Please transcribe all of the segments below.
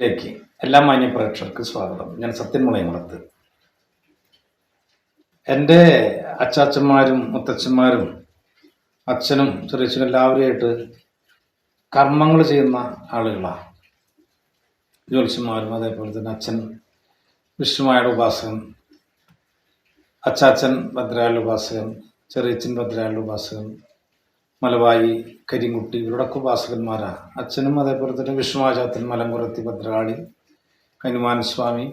ലേക്ക് എല്ലാ മാന്യ പ്രേക്ഷകർക്ക് സ്വാഗതം. ഞാൻ സത്യൻ മുളയമുളത്ത് എന്റെ അച്ചാച്ചന്മാരും മുത്തച്ഛന്മാരും അച്ഛനും ചെറിയച്ഛനും എല്ലാവരുമായിട്ട് കർമ്മങ്ങൾ ചെയ്യുന്ന ആളുകളാണ്. ജ്യോത്സ്യന്മാരും അതേപോലെ തന്നെ അച്ഛൻ വിഷ്ണുമായുടെ ഉപാസകൻ അച്ചാച്ചൻ ഭദ്രകാളുടെ ഉപാസകൻ ചെറിയച്ഛൻ ഭദ്രകാളുടെ ഉപാസകൻ മലവായി കരിങ്കുട്ടി ഇവരുടെയൊക്കെ ഉപാസകന്മാരാണ് അച്ഛനും അതേപോലെ തന്നെ വിഷ്ണുവാചാത്തൻ മലമ്പുറത്തി ഭദ്രകാളി ഹനുമാൻ സ്വാമി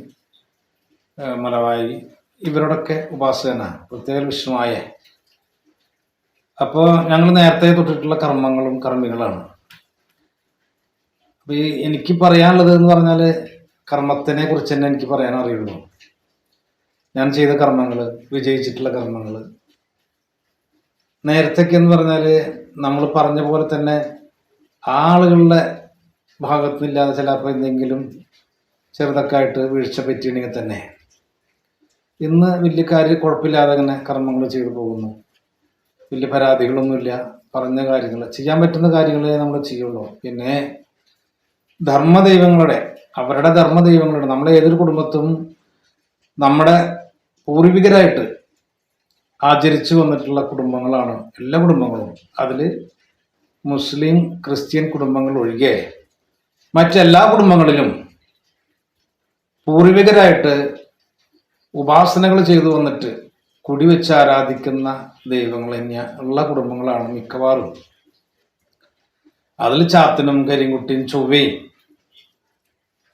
മലവായി ഇവരുടെയൊക്കെ ഉപാസകനാണ്. പ്രത്യേക വിഷ്ണുവായ അപ്പോൾ ഞങ്ങൾ നേരത്തെ തൊട്ടിട്ടുള്ള കർമ്മങ്ങളും കർമ്മികളാണ്. അപ്പോൾ ഈ എനിക്ക് പറയാനുള്ളത് എന്ന് പറഞ്ഞാൽ കർമ്മത്തിനെ കുറിച്ച് തന്നെ എനിക്ക് പറയാൻ അറിയുള്ളൂ. ഞാൻ ചെയ്ത കർമ്മങ്ങൾ വിജയിച്ചിട്ടുള്ള കർമ്മങ്ങൾ നേരത്തൊക്കെ എന്ന് പറഞ്ഞാൽ നമ്മൾ പറഞ്ഞ പോലെ തന്നെ ആളുകളുടെ ഭാഗത്തുനിന്നില്ലാതെ ചിലപ്പോൾ എന്തെങ്കിലും ചെറുതൊക്കെ ആയിട്ട് വീഴ്ച പറ്റിയിട്ടുണ്ടെങ്കിൽ തന്നെ. ഇന്ന് വലിയ കാര്യം കുഴപ്പമില്ലാതെ അങ്ങനെ കർമ്മങ്ങൾ ചെയ്തു പോകുന്നു. വലിയ പരാതികളൊന്നുമില്ല. പറഞ്ഞ കാര്യങ്ങൾ ചെയ്യാൻ പറ്റുന്ന കാര്യങ്ങളെ നമ്മൾ ചെയ്യുള്ളൂ. പിന്നെ ധർമ്മദൈവങ്ങളുടെ അവരുടെ ധർമ്മദൈവങ്ങളുടെ നമ്മുടെ ഏതൊരു കുടുംബത്തും നമ്മുടെ പൂർവികരായിട്ട് ആചരിച്ചു വന്നിട്ടുള്ള കുടുംബങ്ങളാണ്. എല്ലാ കുടുംബങ്ങളും. അതിൽ മുസ്ലിം ക്രിസ്ത്യൻ കുടുംബങ്ങൾ ഒഴികെ മറ്റെല്ലാ കുടുംബങ്ങളിലും പൂർവികരായിട്ട് ഉപാസനകൾ ചെയ്തു വന്നിട്ട് കുടിവെച്ച് ആരാധിക്കുന്ന ദൈവങ്ങൾ ഉള്ള കുടുംബങ്ങളാണ് മിക്കവാറും. അതിൽ ചാത്തനും കരിങ്കുട്ടിയും ചൊവ്വയും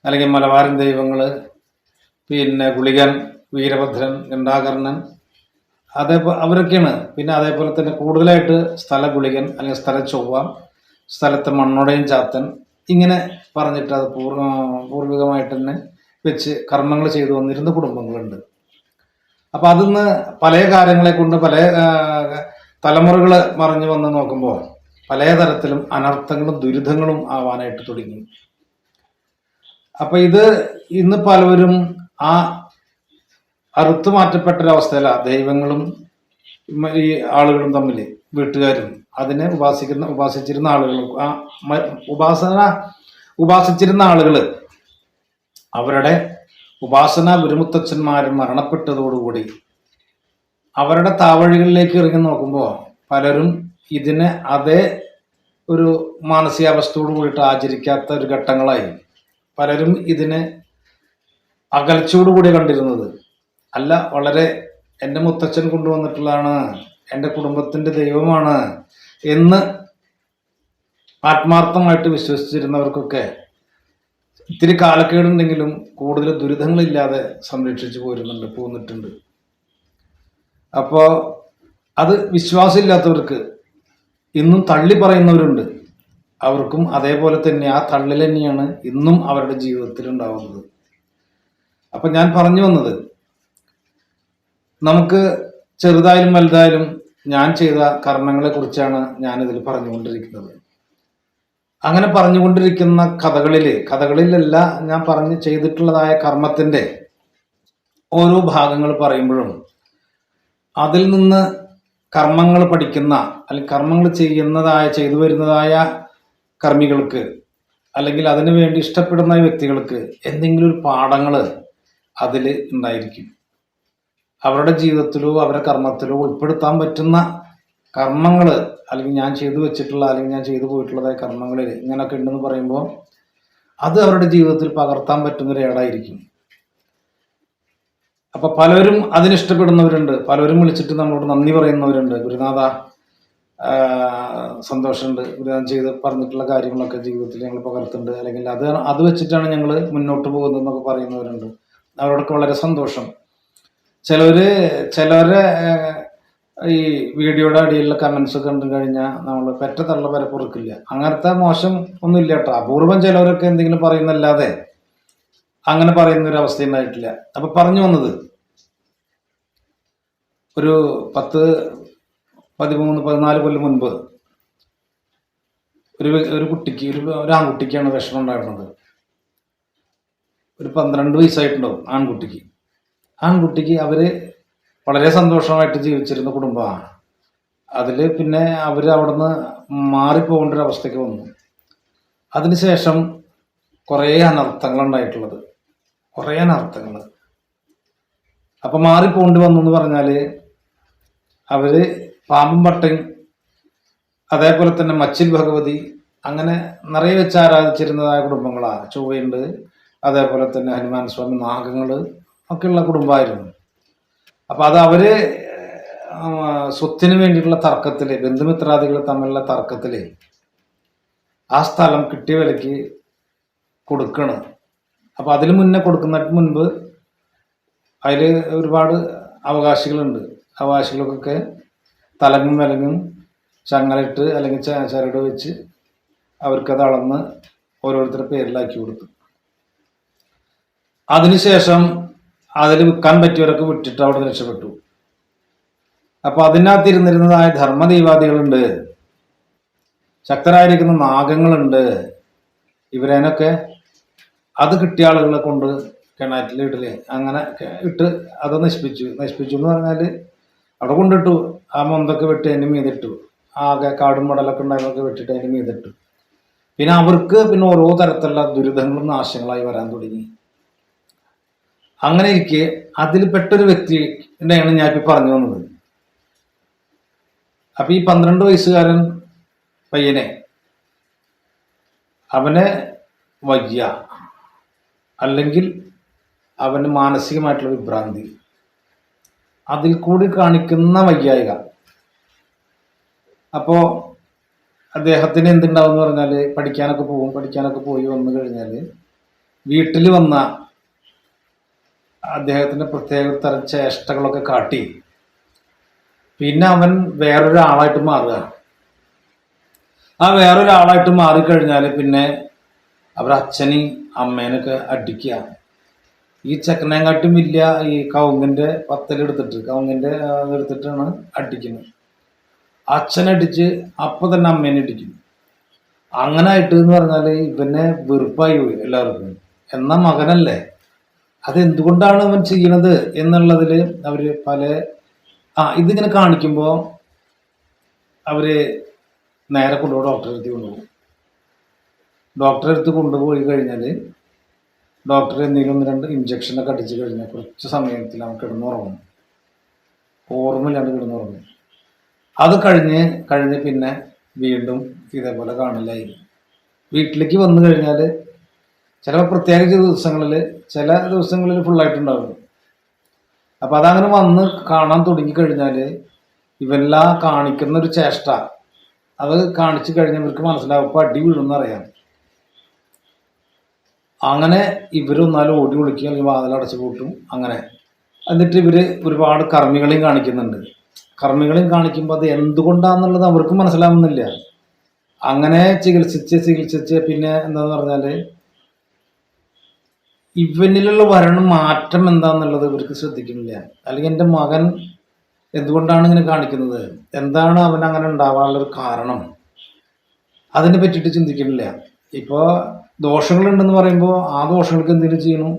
അല്ലെങ്കിൽ മലബാരൻ ദൈവങ്ങൾ പിന്നെ ഗുളികൻ വീരഭദ്രൻ ഗണ്ടാകർണൻ അതേപോലെ അവരൊക്കെയാണ്. പിന്നെ അതേപോലെ തന്നെ കൂടുതലായിട്ട് സ്ഥല ഗുളികൻ അല്ലെങ്കിൽ സ്ഥല ചൊവ്വ സ്ഥലത്തെ മണ്ണുടയും ചാത്തൻ ഇങ്ങനെ പറഞ്ഞിട്ട് അത് പൂർണ പൂർവികമായിട്ട് തന്നെ വെച്ച് കർമ്മങ്ങൾ ചെയ്തു വന്നിരുന്ന കുടുംബങ്ങളുണ്ട്. അപ്പം അതിന്ന് പല കാര്യങ്ങളെ കൊണ്ട് പല തലമുറകൾ മറിഞ്ഞു വന്ന് നോക്കുമ്പോൾ പല തരത്തിലും അനർത്ഥങ്ങളും ദുരിതങ്ങളും ആവാനായിട്ട് തുടങ്ങി. അപ്പം ഇത് ഇന്ന് പലവരും ആ അറുത്തു മാറ്റപ്പെട്ട ഒരവസ്ഥയിലാണ് ദൈവങ്ങളും ഈ ആളുകളും തമ്മിൽ വീട്ടുകാരും. അതിനെ ഉപാസിക്കുന്ന ഉപാസിച്ചിരുന്ന ആളുകൾ ആ ഉപാസന ഉപാസിച്ചിരുന്ന ആളുകൾ അവരുടെ ഉപാസന ഗുരുമുത്തച്ഛന്മാരെ മരണപ്പെട്ടതോടുകൂടി അവരുടെ താവഴികളിലേക്ക് ഇറങ്ങി നോക്കുമ്പോൾ പലരും ഇതിനെ അതേ ഒരു മാനസികാവസ്ഥയോട് കൂടിയിട്ട് ആചരിക്കാത്ത ഒരു ഘട്ടങ്ങളായി. പലരും ഇതിനെ അകൽച്ചയോടുകൂടി കണ്ടിരുന്നത്. അല്ല വളരെ എന്റെ മുത്തച്ഛൻ കൊണ്ടുവന്നിട്ടുള്ളതാണ് എന്റെ കുടുംബത്തിന്റെ ദൈവമാണ് എന്ന് ആത്മാർത്ഥമായിട്ട് വിശ്വസിച്ചിരുന്നവർക്കൊക്കെ ഇത്തിരി കാലക്കേടുണ്ടെങ്കിലും കൂടുതൽ ദുരിതങ്ങളില്ലാതെ സംരക്ഷിച്ചു പോരുന്നുണ്ട് പോന്നിട്ടുണ്ട്. അപ്പോൾ അത് വിശ്വാസമില്ലാത്തവർക്ക് ഇന്നും തള്ളി പറയുന്നവരുണ്ട്. അവർക്കും അതേപോലെ തന്നെ ആ തള്ളിൽ തന്നെയാണ് ഇന്നും അവരുടെ ജീവിതത്തിൽ ഉണ്ടാവുന്നത് അപ്പം ഞാൻ പറഞ്ഞു വന്നത് നമുക്ക് ചെറുതായാലും വലുതായാലും ഞാൻ ചെയ്ത കർമ്മങ്ങളെ കുറിച്ചാണ് ഞാനിതിൽ പറഞ്ഞുകൊണ്ടിരിക്കുന്നത്. അങ്ങനെ പറഞ്ഞുകൊണ്ടിരിക്കുന്ന കഥകളിൽ കഥകളിലല്ല ഞാൻ പറഞ്ഞ് ചെയ്തിട്ടുള്ളതായ കർമ്മത്തിന്റെ ഓരോ ഭാഗങ്ങൾ പറയുമ്പോഴും അതിൽ നിന്ന് കർമ്മങ്ങൾ പഠിക്കുന്ന അല്ലെങ്കിൽ കർമ്മങ്ങൾ ചെയ്യുന്നതായ ചെയ്തു വരുന്നതായ കർമ്മികൾക്ക് അല്ലെങ്കിൽ അതിനു വേണ്ടി ഇഷ്ടപ്പെടുന്ന വ്യക്തികൾക്ക് എന്തെങ്കിലും ഒരു പാഠങ്ങൾ അതിൽ ഉണ്ടായിരിക്കും. അവരുടെ ജീവിതത്തിലോ അവരുടെ കർമ്മത്തിലോ ഉൾപ്പെടുത്താൻ പറ്റുന്ന കർമ്മങ്ങൾ അല്ലെങ്കിൽ ഞാൻ ചെയ്തു വെച്ചിട്ടുള്ള അല്ലെങ്കിൽ ഞാൻ ചെയ്തു പോയിട്ടുള്ളതായ കർമ്മങ്ങളിൽ ഇങ്ങനെയൊക്കെ ഉണ്ടെന്ന് പറയുമ്പോൾ അത് അവരുടെ ജീവിതത്തിൽ പകർത്താൻ പറ്റുന്ന ഒരേടായിരിക്കും അപ്പൊ പലരും അതിനിഷ്ടപ്പെടുന്നവരുണ്ട് പലരും വിളിച്ചിട്ട് നമ്മളോട് നന്ദി പറയുന്നവരുണ്ട്. ഗുരുനാഥ സന്തോഷമുണ്ട് ഗുരുനാഥൻ ചെയ്ത് പറഞ്ഞിട്ടുള്ള കാര്യങ്ങളൊക്കെ ജീവിതത്തിൽ ഞങ്ങൾ പകർത്തുന്നുണ്ട്. അല്ലെങ്കിൽ അത് അത് വെച്ചിട്ടാണ് ഞങ്ങൾ മുന്നോട്ട് പോകുന്നതെന്നൊക്കെ പറയുന്നവരുണ്ട്. അവരോടൊക്കെ വളരെ സന്തോഷം. ചിലവര് ചിലവരെ ഈ വീഡിയോയുടെ അടിയിലുള്ള കമന്റ്സ് കണ്ടു കഴിഞ്ഞാൽ നമ്മൾ പെറ്റ തള്ള വരെ പൊറുക്കില്ല അങ്ങനത്തെ മോശം ഒന്നും ഇല്ല കേട്ടോ അപൂർവം ചിലവരൊക്കെ എന്തെങ്കിലും പറയുന്നല്ലാതെ അങ്ങനെ പറയുന്ന ഒരു അവസ്ഥ ഉണ്ടായിട്ടില്ല അപ്പൊ പറഞ്ഞു വന്നത് ഒരു പത്ത് പതിമൂന്ന് പതിനാല് കൊല്ലം മുൻപ് ഒരു ഒരു കുട്ടിക്ക് ഒരു ഒരു ആൺകുട്ടിക്കാണ് വിഷമം ഉണ്ടായിരുന്നത്. ഒരു പന്ത്രണ്ട് വയസ്സായിട്ടുണ്ടാവും ആൺകുട്ടിക്ക്. ആൺകുട്ടിക്ക് അവർ വളരെ സന്തോഷമായിട്ട് ജീവിച്ചിരുന്ന കുടുംബമാണ്. അതിൽ പിന്നെ അവർ അവിടുന്ന് മാറിപ്പോകേണ്ട ഒരു അവസ്ഥയ്ക്ക് വന്നു. അതിനുശേഷം കുറേ അനർത്ഥങ്ങൾ ഉണ്ടായിട്ടുള്ളത് കുറേ അനർത്ഥങ്ങൾ അപ്പം മാറിപ്പോണ്ടി വന്നു എന്ന് പറഞ്ഞാൽ അവർ പാമ്പും പട്ടയും അതേപോലെ തന്നെ മച്ചിൽ ഭഗവതി അങ്ങനെ നിറയെ വെച്ച് ആരാധിച്ചിരുന്നതായ കുടുംബങ്ങളാണ്. ചൊവ്വയുണ്ട് അതേപോലെ തന്നെ ഹനുമാൻ സ്വാമി നാഗങ്ങൾ ഒക്കെയുള്ള കുടുംബമായിരുന്നു. അപ്പോൾ അത് അവർ ആ, സ്വത്തിന് വേണ്ടിയിട്ടുള്ള തർക്കത്തിൽ ബന്ധുമിത്രാദികൾ തമ്മിലുള്ള തർക്കത്തിൽ ആ സ്ഥലം കിട്ടിയ വിലയ്ക്ക് കൊടുക്കണം. അപ്പം അതിന് മുന്നേ കൊടുക്കുന്നതിന് മുൻപ് അതിൽ ഒരുപാട് അവകാശികളുണ്ട്. അവകാശികൾക്കൊക്കെ തലങ്ങും വിലങ്ങും ചങ്ങലിട്ട് അല്ലെങ്കിൽ ചരട് വെച്ച് അവർക്കത് അളന്ന് ഓരോരുത്തരുടെ പേരിലാക്കി കൊടുത്തു. അതിനുശേഷം അതിൽ വിൽക്കാൻ പറ്റിയവരൊക്കെ വിട്ടിട്ട് അവിടെ രക്ഷപ്പെട്ടു. അപ്പൊ അതിനകത്ത് ഇരുന്നിരുന്നതായ ധർമ്മദൈവാദികളുണ്ട്. ശക്തരായിരിക്കുന്ന നാഗങ്ങളുണ്ട്. ഇവരേനൊക്കെ അത് കിട്ടിയ ആളുകളെ കൊണ്ട് കിണറ്റിൽ ഇടൽ അങ്ങനെ ഇട്ട് അത് നശിപ്പിച്ചു. നശിപ്പിച്ചു എന്ന് പറഞ്ഞാൽ അവിടെ കൊണ്ടിട്ടു. ആ മൊന്തൊക്കെ വെട്ടി അതിന് മീതിട്ടു. ആകെ കാടും മടലൊക്കെ ഉണ്ടായതൊക്കെ വെട്ടിട്ട് അതിന് മീതിട്ടു. പിന്നെ അവർക്ക് പിന്നെ ഓരോ തരത്തിലുള്ള ദുരിതങ്ങളും നാശങ്ങളായി വരാൻ തുടങ്ങി. അങ്ങനെ ഇരിക്കെ അതിൽ പെട്ടൊരു വ്യക്തിയുടെയാണ് ഞാൻ ഇപ്പൊ പറഞ്ഞു വന്നത്. അപ്പൊ ഈ പന്ത്രണ്ട് വയസ്സുകാരൻ പയ്യനെ അവനെ വയ്യ. അല്ലെങ്കിൽ അവന് മാനസികമായിട്ടുള്ള വിഭ്രാന്തി. അതിൽ കൂടി കാണിക്കുന്ന വയ്യായിക. അപ്പോ അദ്ദേഹത്തിന് എന്തുണ്ടാവും എന്ന് പറഞ്ഞാൽ പഠിക്കാനൊക്കെ പോകും പഠിക്കാനൊക്കെ പോയി വന്നു കഴിഞ്ഞാൽ വീട്ടിൽ വന്ന അദ്ദേഹത്തിന്റെ പ്രത്യേക തരം ചേഷ്ടകളൊക്കെ കാട്ടി. പിന്നെ അവൻ വേറൊരാളായിട്ട് മാറുക. ആ വേറൊരാളായിട്ട് മാറിക്കഴിഞ്ഞാൽ പിന്നെ അവർ അച്ഛനെയും അമ്മേനൊക്കെ അടിക്കുക. ഈ ചക്കനേങ്കാട്ടും ഇല്ല ഈ കൗങ്ങിന്റെ പത്തലെടുത്തിട്ട് കൗങ്ങിന്റെ എടുത്തിട്ടാണ് അടിക്കുന്നത്. അച്ഛനടിച്ച് അപ്പം തന്നെ അമ്മേനെ അടിക്കും. അങ്ങനെ ആയിട്ട് എന്ന് പറഞ്ഞാൽ ഇവനെ വെറുപ്പായി പോയി എല്ലാവർക്കും. എന്നാ മകനല്ലേ? അതെന്തുകൊണ്ടാണ് അവൻ ചെയ്യണത് എന്നുള്ളതിൽ അവർ പല ആ ഇതിങ്ങനെ കാണിക്കുമ്പോൾ അവർ നേരെ കൊണ്ടുപോയി ഡോക്ടറെ അടുത്ത് കൊണ്ടുപോകും. ഡോക്ടറെ അടുത്ത് കൊണ്ടുപോയി കഴിഞ്ഞാൽ ഡോക്ടർ എന്തെങ്കിലും ഒന്ന് രണ്ട് ഇഞ്ചക്ഷനൊക്കെ അടിച്ചു കഴിഞ്ഞാൽ കുറച്ച് സമയത്തിൽ അവൻ കിടന്നുറങ്ങും. ഓർമ്മയില്ലാണ്ട് കിടന്നുറങ്ങും. അത് കഴിഞ്ഞ് കഴിഞ്ഞ് പിന്നെ വീണ്ടും ഇതേപോലെ കാണില്ലായി വീട്ടിലേക്ക് വന്നു കഴിഞ്ഞാൽ ചിലപ്പോൾ പ്രത്യേകിച്ച് ദിവസങ്ങളിൽ ചില ദിവസങ്ങളിൽ ഫുള്ളായിട്ടുണ്ടാവും അപ്പം അതങ്ങനെ വന്ന് കാണാൻ തുടങ്ങിക്കഴിഞ്ഞാൽ ഇവെല്ലാം കാണിക്കുന്ന ഒരു ചേഷ്ട. അത് കാണിച്ചു കഴിഞ്ഞവർക്ക് മനസ്സിലാവും ഇപ്പം അടി വീഴുന്നറിയാം അങ്ങനെ ഇവരൊന്നാലും ഓടി ഒളിക്കുക അല്ലെങ്കിൽ വാതിലടച്ച് കൂട്ടും അങ്ങനെ. എന്നിട്ട് ഇവർ ഒരുപാട് കർമ്മികളെയും കാണിക്കുന്നുണ്ട്. കർമ്മികളെയും കാണിക്കുമ്പോൾ അത് എന്തുകൊണ്ടാണെന്നുള്ളത് അവർക്ക് മനസ്സിലാവുന്നില്ല. അങ്ങനെ ചികിത്സിച്ച് ചികിത്സിച്ച് പിന്നെ എന്താണെന്ന് പറഞ്ഞാൽ ഇവനിലുള്ള വരണ മാറ്റം എന്താന്നുള്ളത് ഇവർക്ക് ശ്രദ്ധിക്കുന്നില്ല അല്ലെങ്കിൽ എന്റെ മകൻ എന്തുകൊണ്ടാണ് ഇങ്ങനെ കാണിക്കുന്നത്? എന്താണ് അവൻ അങ്ങനെ ഉണ്ടാവാനുള്ളൊരു കാരണം? അതിനെ പറ്റിയിട്ട് ചിന്തിക്കുന്നില്ല ഇപ്പോൾ ദോഷങ്ങളുണ്ടെന്ന് പറയുമ്പോൾ ആ ദോഷങ്ങൾക്ക് എന്തെങ്കിലും ചെയ്യണു?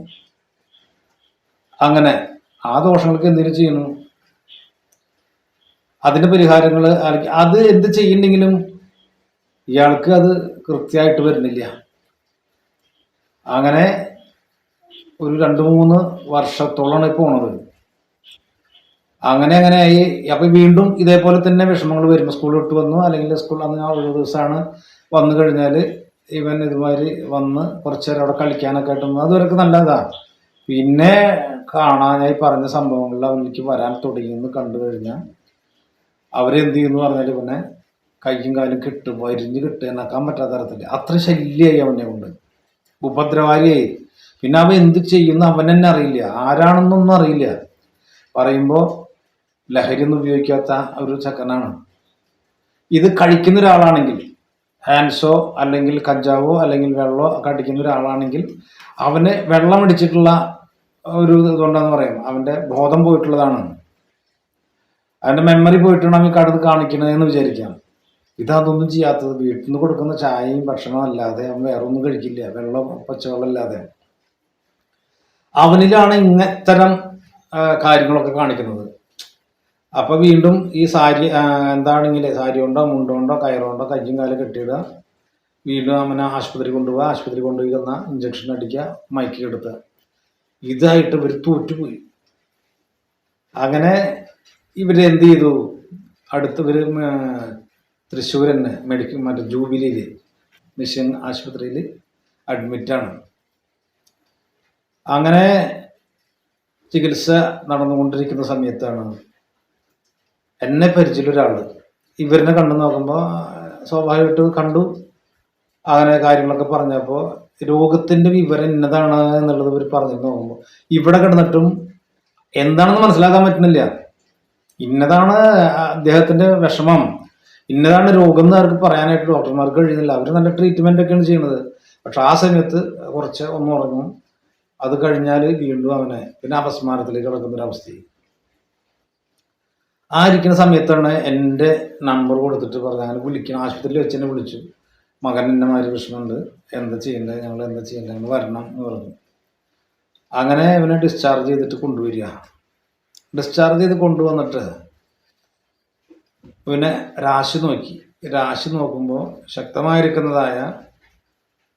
അങ്ങനെ ആ ദോഷങ്ങൾക്ക് എന്തെങ്കിലും ചെയ്യണു? അതിന്റെ പരിഹാരങ്ങൾ അത് എന്ത് ചെയ്യുന്നെങ്കിലും ഇയാൾക്ക് അത് കൃത്യമായിട്ട് വരുന്നില്ല. അങ്ങനെ ഒരു രണ്ട് മൂന്ന് വർഷത്തോളമാണ് പോണത്. അങ്ങനെ അങ്ങനെ ആയി. അപ്പൊ വീണ്ടും ഇതേപോലെ തന്നെ വിഷമങ്ങൾ വരുമ്പോൾ സ്കൂൾ വിട്ട് വന്നു. അല്ലെങ്കിൽ സ്കൂൾ അന്ന് ആ ഒരു ദിവസമാണ് വന്നു കഴിഞ്ഞാൽ ഇവൻ ഇതുമാതിരി വന്ന് കുറച്ചു നേരം അവിടെ കളിക്കാനൊക്കെ ആയിട്ട് വന്നു. നല്ലതാണ് പിന്നെ കാണാനായി പറഞ്ഞ സംഭവങ്ങളിൽ അവനിക്ക് വരാൻ തുടങ്ങിയെന്ന് കണ്ടു കഴിഞ്ഞാൽ അവരെന്ത് ചെയ്യുന്നു പറഞ്ഞാൽ പിന്നെ കയ്യും കാലും കിട്ടും വരിഞ്ഞ് കിട്ടുക എന്നാക്കാൻ പറ്റാത്ത തരത്തിൽ. അത്ര ശല്യമായി അവനെ കൊണ്ട്. ഉപദ്രവാരിയായി. പിന്നെ അവൻ എന്ത് ചെയ്യുന്ന അവൻ തന്നെ അറിയില്ല. ആരാണെന്നൊന്നും അറിയില്ല. പറയുമ്പോൾ ലഹരി ഒന്നും ഉപയോഗിക്കാത്ത ഒരു ചക്കനാണ്. ഇത് കഴിക്കുന്ന ഒരാളാണെങ്കിൽ ഹാൻഡ്സോ അല്ലെങ്കിൽ കഞ്ചാവോ അല്ലെങ്കിൽ വെള്ളമോ ഒക്കെ അടിക്കുന്ന ഒരാളാണെങ്കിൽ അവന് വെള്ളം അടിച്ചിട്ടുള്ള ഒരു ഇതുകൊണ്ടാന്ന് പറയും. അവന്റെ ബോധം പോയിട്ടുള്ളതാണ്. അവന്റെ മെമ്മറി പോയിട്ടാണ് അവൻ കടന്ന് കാണിക്കണതെന്ന് വിചാരിക്കാം. ഇതതൊന്നും ചെയ്യാത്തത് വീട്ടിൽ നിന്ന് കൊടുക്കുന്ന ചായയും ഭക്ഷണവും അല്ലാതെ അവൻ വേറെ ഒന്നും കഴിക്കില്ല. വെള്ളം പച്ചവെള്ളം അല്ലാതെ. അവനിലാണ് ഇങ്ങത്തരം കാര്യങ്ങളൊക്കെ കാണിക്കുന്നത്. അപ്പൊ വീണ്ടും ഈ സാരി എന്താണെങ്കിൽ സാരി കൊണ്ടോ മുണ്ടോണ്ടോ കയറുകൊണ്ടോ കയ്യും കാലം കെട്ടിയിടുക. വീണ്ടും അവനെ ആശുപത്രി കൊണ്ടുപോവുക. ആശുപത്രി കൊണ്ടുപോയി തന്ന ഇഞ്ചക്ഷൻ അടിക്കുക മയക്കി കെടുത്തുക. ഇതായിട്ട് ഇവർ തോറ്റുപോയി. അങ്ങനെ ഇവരെന്ത് ചെയ്തു? അടുത്ത് ഇവർ തൃശ്ശൂർ തന്നെ മെഡിക്കൽ മറ്റേ ജൂബിലിയിൽ മിഷൻ ആശുപത്രിയിൽ അഡ്മിറ്റാണ് അങ്ങനെ ചികിത്സ നടന്നുകൊണ്ടിരിക്കുന്ന സമയത്താണ് എന്നെ പരിചയമുള്ള ഒരാൾ ഇവരിനെ കണ്ടു നോക്കുമ്പോൾ സ്വാഭാവികമായിട്ട് കണ്ടു. അങ്ങനെ കാര്യങ്ങളൊക്കെ പറഞ്ഞപ്പോൾ രോഗത്തിന്റെ വിവരം ഇന്നതാണ് എന്നുള്ളത് ഇവർ പറഞ്ഞു നോക്കുമ്പോൾ ഇവിടെ കിടന്നിട്ടും എന്താണെന്ന് മനസ്സിലാക്കാൻ പറ്റുന്നില്ല. ഇന്നതാണ് അദ്ദേഹത്തിന്റെ വിഷമം. ഇന്നതാണ് രോഗം എന്ന് അവർക്ക് പറയാനായിട്ട് ഡോക്ടർമാർക്ക് കഴിയുന്നില്ല. അവർ നല്ല ട്രീറ്റ്മെന്റ് ഒക്കെയാണ് ചെയ്യുന്നത്. പക്ഷെ ആ സമയത്ത് കുറച്ച് ഒന്ന് ഉറങ്ങും. അത് കഴിഞ്ഞാൽ വീണ്ടും അവനെ പിന്നെ അപസ്മാരത്തിലേക്ക് കിടക്കുന്ന ഒരു അവസ്ഥയായി. ആ ഇരിക്കുന്ന സമയത്താണ് എന്റെ നമ്പർ കൊടുത്തിട്ട് പറഞ്ഞു അങ്ങനെ വിളിക്കണം ആശുപത്രിയിൽ വെച്ച് എന്നെ വിളിച്ചു. മകൻ എന്റെ മാതിരി പ്രശ്നമുണ്ട് എന്താ ചെയ്യേണ്ടത്? ഞങ്ങൾ എന്താ ചെയ്യേണ്ടത്? ഞങ്ങൾ വരണം എന്ന് പറഞ്ഞു. അങ്ങനെ ഇവനെ ഡിസ്ചാർജ് ചെയ്തിട്ട് കൊണ്ടുവരിക. ഡിസ്ചാർജ് ചെയ്ത് കൊണ്ടുവന്നിട്ട് പിന്നെ രാശി നോക്കി. രാശി നോക്കുമ്പോൾ ശക്തമായിരിക്കുന്നതായ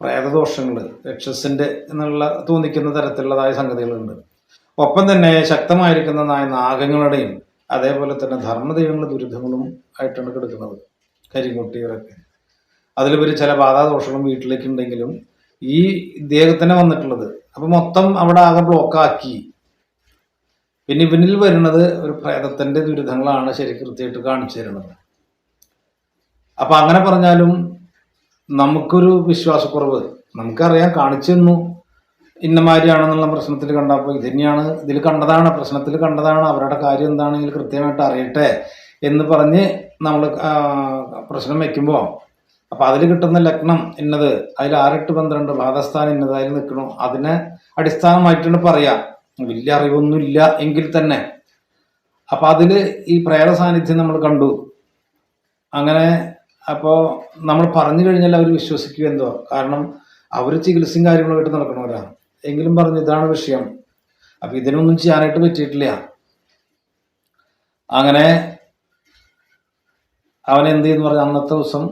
പ്രേതദോഷങ്ങൾ രക്ഷസിന്റെ എന്നുള്ള തോന്നിക്കുന്ന തരത്തിലുള്ളതായ സംഗതികളുണ്ട്. ഒപ്പം തന്നെ ശക്തമായിരിക്കുന്നതായ നാഗങ്ങളുടെയും അതേപോലെ തന്നെ ധർമ്മദൈവങ്ങളുടെ ദുരിതങ്ങളും ആയിട്ടാണ് കിടക്കുന്നത് കരിങ്കുട്ടികളൊക്കെ. അതിലുപരി ചില ബാധാദോഷങ്ങളും വീട്ടിലേക്കുണ്ടെങ്കിലും ഈ ഇദ്ദേഹത്തിന് വന്നിട്ടുള്ളത് അപ്പൊ മൊത്തം അവിടെ ആകെ ബ്ലോക്കാക്കി. പിന്നെ ഇവനിൽ വരുന്നത് ഒരു പ്രേതത്തിന്റെ ദുരിതങ്ങളാണ് ശരി കൃത്യമായിട്ട് കാണിച്ചു തരുന്നത്. അപ്പൊ അങ്ങനെ പറഞ്ഞാലും നമുക്കൊരു വിശ്വാസക്കുറവ്. നമുക്കറിയാം കാണിച്ചു തന്നു. ഇന്നമാരിയാണെന്നുള്ള പ്രശ്നത്തിൽ കണ്ടപ്പോൾ ഇത് തന്നെയാണ് ഇതിൽ കണ്ടതാണ് പ്രശ്നത്തിൽ കണ്ടതാണ്. അവരുടെ കാര്യം എന്താണെങ്കിൽ കൃത്യമായിട്ട് അറിയട്ടെ എന്ന് പറഞ്ഞ് നമ്മൾ പ്രശ്നം വയ്ക്കുമ്പോൾ അപ്പം അതിൽ കിട്ടുന്ന ലഗ്നം ഇന്നത് അതിൽ ആരെട്ട് പന്ത്രണ്ട് ബാധസ്ഥാനം ഇന്നത് അതിൽ നിൽക്കണു. അതിനെ അടിസ്ഥാനമായിട്ടാണ് പറയാം. വലിയ അറിവൊന്നും ഇല്ല എങ്കിൽ തന്നെ. അപ്പം അതിൽ ഈ പ്രേത സാന്നിധ്യം നമ്മൾ കണ്ടു. അങ്ങനെ അപ്പോ നമ്മൾ പറഞ്ഞു കഴിഞ്ഞാൽ അവർ വിശ്വസിക്കുക എന്തോ. കാരണം അവർ ചികിത്സയും കാര്യങ്ങളുമായിട്ട് നടക്കണവരാ എങ്കിലും പറഞ്ഞു ഇതാണ് വിഷയം. അപ്പൊ ഇതിനൊന്നും ചെയ്യാനായിട്ട് പറ്റിയിട്ടില്ല. അങ്ങനെ അവൻ എന്ത് ചെയ്യുന്നു പറഞ്ഞ അന്നത്തെ ദിവസം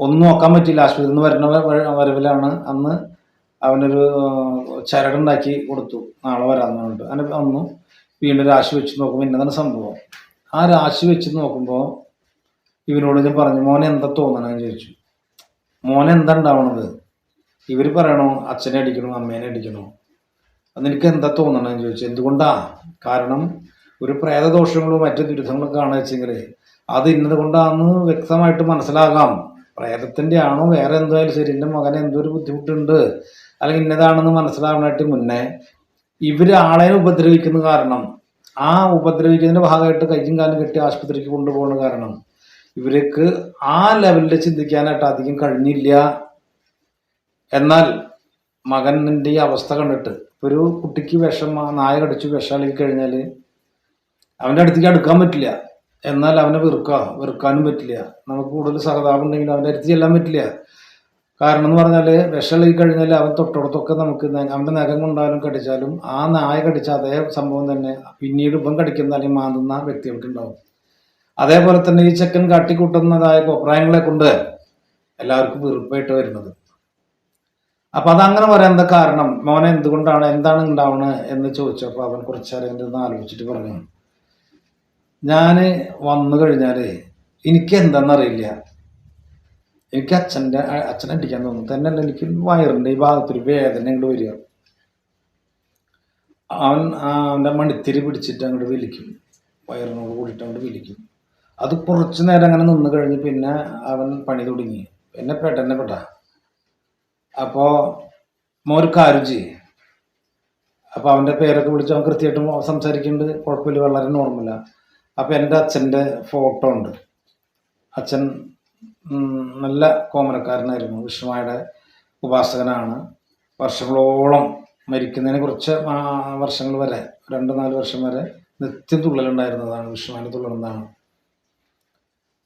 ഒന്നും നോക്കാൻ പറ്റില്ല ആശുപത്രിയിൽ നിന്ന് വരുന്ന വരവിലാണ് അന്ന് അവനൊരു ചരടുണ്ടാക്കി കൊടുത്തു. നാളെ വരാമെന്ന് പറഞ്ഞിട്ട്. അങ്ങനെ വന്നു. വീണ്ടും രാശി വെച്ച് നോക്കുമ്പോൾ ഇന്നതാണ് സംഭവം. ആ രാശി വെച്ച് നോക്കുമ്പോൾ ഇവനോട് ഞാൻ പറഞ്ഞു മോൻ എന്താ തോന്നണമെന്ന് ചോദിച്ചു. മോൻ എന്താ ഉണ്ടാവണത്? ഇവർ പറയണോ അച്ഛനെ അടിക്കണോ അമ്മേനെ അടിക്കണോ? നിനക്ക് എന്താ തോന്നണമെന്ന് ചോദിച്ചു. എന്തുകൊണ്ടാ? കാരണം ഒരു പ്രേതദോഷങ്ങളും മറ്റു ദുരിതങ്ങളൊക്കെ ആണ് വെച്ചെങ്കിൽ അത് ഇന്നത് കൊണ്ടാന്ന് വ്യക്തമായിട്ട് മനസ്സിലാകാം. പ്രേതത്തിന്റെ ആണോ വേറെ എന്തായാലും ശരി എന്റെ മകൻ എന്തോ ഒരു ബുദ്ധിമുട്ടുണ്ട് അല്ലെങ്കിൽ ഇന്നതാണെന്ന് മനസ്സിലാകാനായിട്ട് മുന്നേ ഇവർ ആളെ ഉപദ്രവിക്കുന്ന കാരണം ആ ഉപദ്രവിക്കുന്നതിന്റെ ഭാഗമായിട്ട് കയ്യും കാലും കെട്ടി ആശുപത്രിക്ക് കൊണ്ടുപോകുന്ന കാരണം ഇവർക്ക് ആ ലെവലിൽ ചിന്തിക്കാനായിട്ട് അധികം കഴിഞ്ഞില്ല. എന്നാൽ മകനിന്റെ ഈ അവസ്ഥ കണ്ടിട്ട് ഒരു കുട്ടിക്ക് വിഷം നായ കടിച്ചു വിഷാളിക്ക് കഴിഞ്ഞാൽ അവന്റെ അടുത്തേക്ക് അടുക്കാൻ പറ്റില്ല. എന്നാൽ അവനെ വെറുക്കുക വെറുക്കാനും പറ്റില്ല. നമുക്ക് കൂടുതൽ സഹതാപം ഉണ്ടെങ്കിൽ അവന്റെ അടുത്ത് ചെല്ലാൻ പറ്റില്ല. കാരണം എന്ന് പറഞ്ഞാൽ വിഷളി കഴിഞ്ഞാൽ അവൻ തൊട്ടടുത്തൊക്കെ നമുക്ക് അവന്റെ നഖം കൊണ്ടാലും കടിച്ചാലും ആ നായ കടിച്ച അതേ സംഭവം തന്നെ. പിന്നീട് ഇപ്പം കടിക്കുന്ന അല്ലെങ്കിൽ മാന്തുന്ന വ്യക്തികൾക്ക് ഉണ്ടാവും. അതേപോലെ തന്നെ ഈ ചെക്കൻ കാട്ടിക്കൂട്ടുന്നതായ അഭിപ്രായങ്ങളെ കൊണ്ട് എല്ലാവർക്കും വെറുപ്പായിട്ട് വരുന്നത്. അപ്പൊ അതങ്ങനെ പറയാൻ എന്താ കാരണം? മോനെ എന്തുകൊണ്ടാണ് എന്താണ് ഉണ്ടാവുന്നത് എന്ന് ചോദിച്ചപ്പോൾ അവൻ കുറച്ചേരം എന്റെ ഒന്ന് ആലോചിച്ചിട്ട് പറഞ്ഞു. ഞാൻ വന്നു കഴിഞ്ഞാൽ എനിക്ക് എന്താണെന്നറിയില്ല എനിക്ക് അച്ഛന്റെ അച്ഛനെ അടിക്കാൻ തോന്നും തന്നെ അല്ല എനിക്ക് വയറിന്റെ ഈ ഭാഗത്തൊരു വേദന അങ്ങോട്ട് വരിക. അവൻ അവന്റെ മണിത്തിരി പിടിച്ചിട്ട് അങ്ങോട്ട് വിളിക്കും. വയറിനോട് കൂടിയിട്ട് അങ്ങോട്ട് വലിക്കും അത് കുറച്ച് നേരം അങ്ങനെ നിന്ന് കഴിഞ്ഞ് പിന്നെ അവൻ പണി തുടങ്ങി. എന്നെ പെട്ടെന്നെ പെട്ട. അപ്പോൾ മോര് കാര്യം ചെയ്യേ. അപ്പോൾ അവന്റെ പേരൊക്കെ വിളിച്ച് അവൻ കൃത്യമായിട്ട് സംസാരിക്കുന്നുണ്ട്. കുഴപ്പമില്ല വളരെ നോർമല അപ്പോൾ എന്റെ അച്ഛന്റെ ഫോട്ടോ ഉണ്ട്. അച്ഛൻ നല്ല കോമനക്കാരനായിരുന്നു. വിഷ്ണുമായുടെ ഉപാസകനാണ്. വർഷങ്ങളോളം മരിക്കുന്നതിന് കുറച്ച് വർഷങ്ങൾ വരെ രണ്ട് നാല് വർഷം വരെ നിത്യം തുള്ളലുണ്ടായിരുന്നതാണ് വിഷ്ണുമാന്റെ തുള്ളലുന്നതാണ്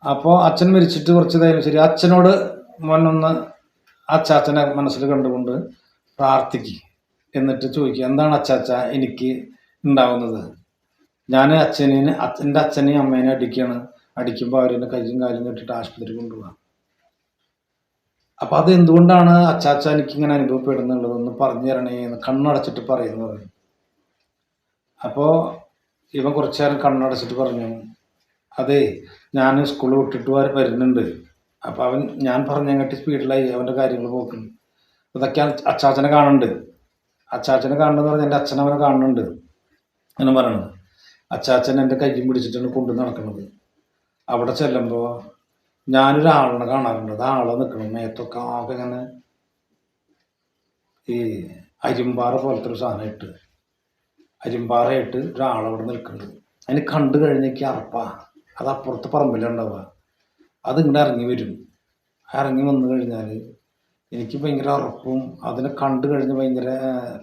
അപ്പോൾ അച്ഛൻ മരിച്ചിട്ട് കുറച്ച് ഇതായാലും ശരി. അച്ഛനോട് മോനൊന്ന് അച്ചാച്ചനെ മനസ്സിൽ കണ്ടുകൊണ്ട് പ്രാർത്ഥിക്കുക എന്നിട്ട് ചോദിക്കുക എന്താണ് അച്ചാച്ച എനിക്ക് ഉണ്ടാവുന്നത്? ഞാൻ അച്ഛനെ എന്റെ അച്ഛനെയും അമ്മേനെ അടിക്കുകയാണ് അടിക്കുമ്പോൾ അവരെന്നെ കയ്യും കാലും കെട്ടിട്ട് ആശുപത്രി കൊണ്ടുപോകാം അപ്പൊ അത് എന്തുകൊണ്ടാണ് അച്ചാച്ച എനിക്ക് ഇങ്ങനെ അനുഭവപ്പെടുന്നുള്ളതെന്ന് പറഞ്ഞു തരണേ എന്ന് കണ്ണടച്ചിട്ട് പറയുന്നു പറഞ്ഞു അപ്പോൾ ഇവൻ കുറച്ചു നേരം കണ്ണടച്ചിട്ട് പറഞ്ഞു അതെ ഞാൻ സ്കൂൾ വിട്ടിട്ട് വരുന്നുണ്ട്. അപ്പോൾ അവൻ ഞാൻ പറഞ്ഞങ്ങട്ടി സ്പീഡിലായി അവന്റെ കാര്യങ്ങൾ നോക്കുന്നു ഇതൊക്കെ അച്ചാച്ചനെ കാണുന്നുണ്ട്. അച്ചാച്ചനെ കാണണമെന്ന് പറഞ്ഞാൽ എന്റെ അച്ഛൻ കാണുന്നുണ്ട്. എന്ന് പറയണത്. അച്ചാച്ചൻ എന്റെ കയ്യും പിടിച്ചിട്ടാണ് കൊണ്ടു നടക്കുന്നത്. അവിടെ ചെല്ലുമ്പോൾ ഞാനൊരാളിനെ കാണാറുണ്ട്. ആളെ നിൽക്കണം മേത്തൊക്കെ ആകെ ഇങ്ങനെ ഈ അരിമ്പാറ പോലത്തെ ഒരു സാധനം ഇട്ട്. അരിമ്പാറയിട്ട് ഒരാളവിടെ നിൽക്കുന്നുണ്ട്. അതിന് കണ്ടു കഴിഞ്ഞേക്ക് അറപ്പാ. അത് അപ്പുറത്ത് പറമ്പിലുണ്ടാവുക. അത് ഇങ്ങോട്ട് ഇറങ്ങി വരും. ഇറങ്ങി വന്നു കഴിഞ്ഞാൽ എനിക്ക് ഭയങ്കര അറപ്പും അതിനെ കണ്ടു കഴിഞ്ഞ് ഭയങ്കര